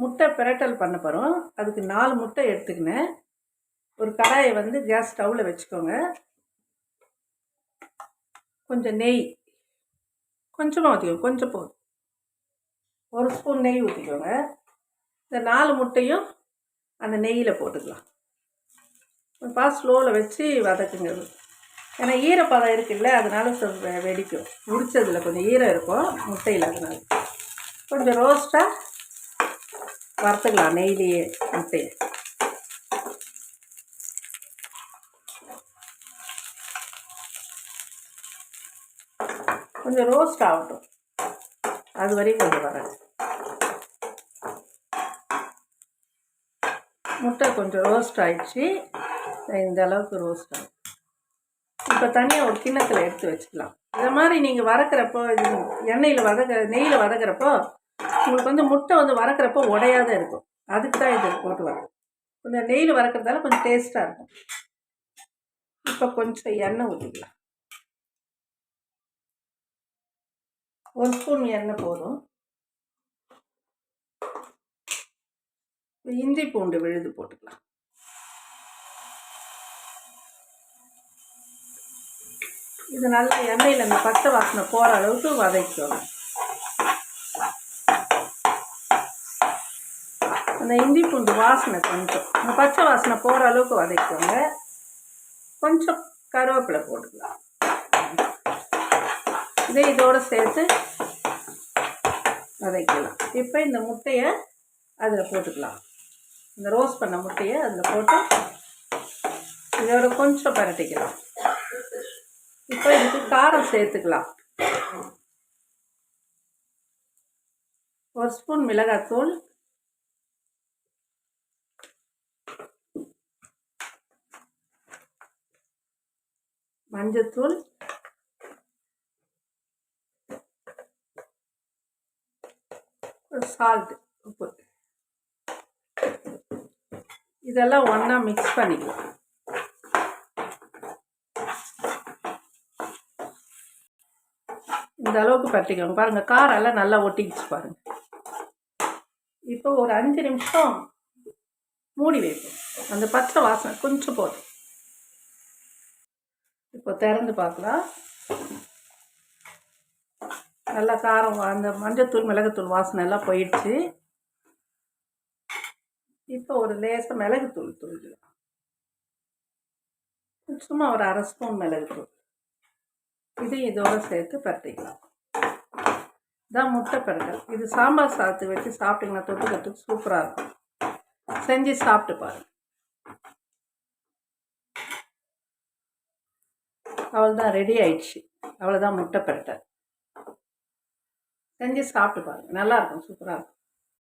முட்டை பிரட்டல் பண்ண போகிறோம் அதுக்கு நாலு முட்டை எடுத்துக்கினேன். ஒரு கடாயை வந்து கேஸ் ஸ்டவ்வில் வச்சுக்கோங்க. கொஞ்சம் நெய். கொஞ்சமாக ஊற்றிக்கோங்க கொஞ்சம் போதும். ஒரு ஸ்பூன் நெய் ஊற்றிக்கோங்க இந்த நாலு முட்டையும் அந்த நெய்யில் போட்டுக்கலாம். பா ஸ்லோவில் வச்சு வதக்குங்க. ஏன்னா ஈரப்பதம் இருக்குல்ல அதனால வெடிக்கும். உரிச்சதில் கொஞ்சம் ஈரம் இருக்கும் முட்டையில் அதனால. கொஞ்சம் ரோஸ்ட்டாக வறுத்துக்கலாம் நெய்லேயே முட்டையை கொஞ்சம் ரோஸ்ட் ஆகட்டும். அது வரையும் கொஞ்சம் வராது முட்டை கொஞ்சம் ரோஸ்ட் ஆயிடுச்சு. இந்த அளவுக்கு ரோஸ்ட் ஆகும். இப்போ தனியாக ஒரு கிண்ணத்தில் எடுத்து வச்சுக்கலாம். இதை மாதிரி நீங்கள் வதக்கிறப்போ இது எண்ணெயில் வதக்க நெய்யில் வதக்கிறப்போ உங்களுக்கு வந்து முட்டை வந்து வதக்கிறப்போ உடையாத இருக்கும். அதுக்கு தான் இது போட்டு வரும் கொஞ்சம் நெய்யில் வறக்கிறதால கொஞ்சம் டேஸ்ட்டாக இருக்கும். இப்போ கொஞ்சம் எண்ணெய் ஊற்றிக்கலாம் ஒரு ஸ்பூன் எண்ணெய் போதும். இஞ்சி பூண்டு விழுது போட்டுக்கலாம். இது நல்லா எண்ணெயில் அந்த பச்சை வாசனை போகிற அளவுக்கு வதக்கிக்கணும் அந்த இஞ்சி பூண்டு வாசனை கொஞ்சம். அந்த பச்சை வாசனை போகிற அளவுக்கு வதக்கிக்கோங்க. கொஞ்சம் கருவேப்பிலை போட்டுக்கலாம். இதே இதோடு சேர்த்து வதக்கலாம் இப்போ இந்த முட்டையை அதில் போட்டுக்கலாம். இந்த ரோஸ்ட் பண்ண முட்டையை அதில் போட்டு இதோட கொஞ்சம் பரட்டிக்கலாம். இப்போ இதுக்கு காரம் சேர்த்துக்கலாம். ஒரு ஸ்பூன் மிளகாத்தூள் மஞ்சத்தூள். சால்ட் உப்பு. இதெல்லாம் ஒன்றா மிக்ஸ் பண்ணிக்கலாம். இந்த அளவுக்கு பரட்டிக்கோங்க. பாருங்கள் காரம் எல்லாம் நல்லா ஒட்டிக்கிச்சு பாருங்கள் இப்போ ஒரு அஞ்சு நிமிஷம் மூடி வைப்போம். அந்த பச்சை வாசனை கொஞ்சம் போதும். இப்போ திறந்து பார்க்கலாம். நல்லா காரம் அந்த மஞ்சத்தூள் மிளகுத்தூள் வாசனை எல்லாம் போயிடுச்சு. இப்போ ஒரு லேசாக மிளகுத்தூள் தூள்க்கலாம் சும்மா ஒரு அரை ஸ்பூன் மிளகுத்தூள். இதையும் இதோடு சேர்த்து பரட்டிக்கலாம். இதான் முட்டை பரட்டல் இது சாம்பார் சாதத்துக்கு வச்சு சாப்பிட்டிங்கன்னா தொட்டு தொட்டுக்கிறதுக்கு சூப்பராக இருக்கும். செஞ்சு சாப்பிட்டு பாருங்கள் அவ்வளோதான் ரெடி ஆயிடுச்சு. அவ்வளோதான் முட்டை பரட்டை. செஞ்சு சாப்பிட்டு பாருங்க. நல்லாயிருக்கும் சூப்பராக இருக்கும்.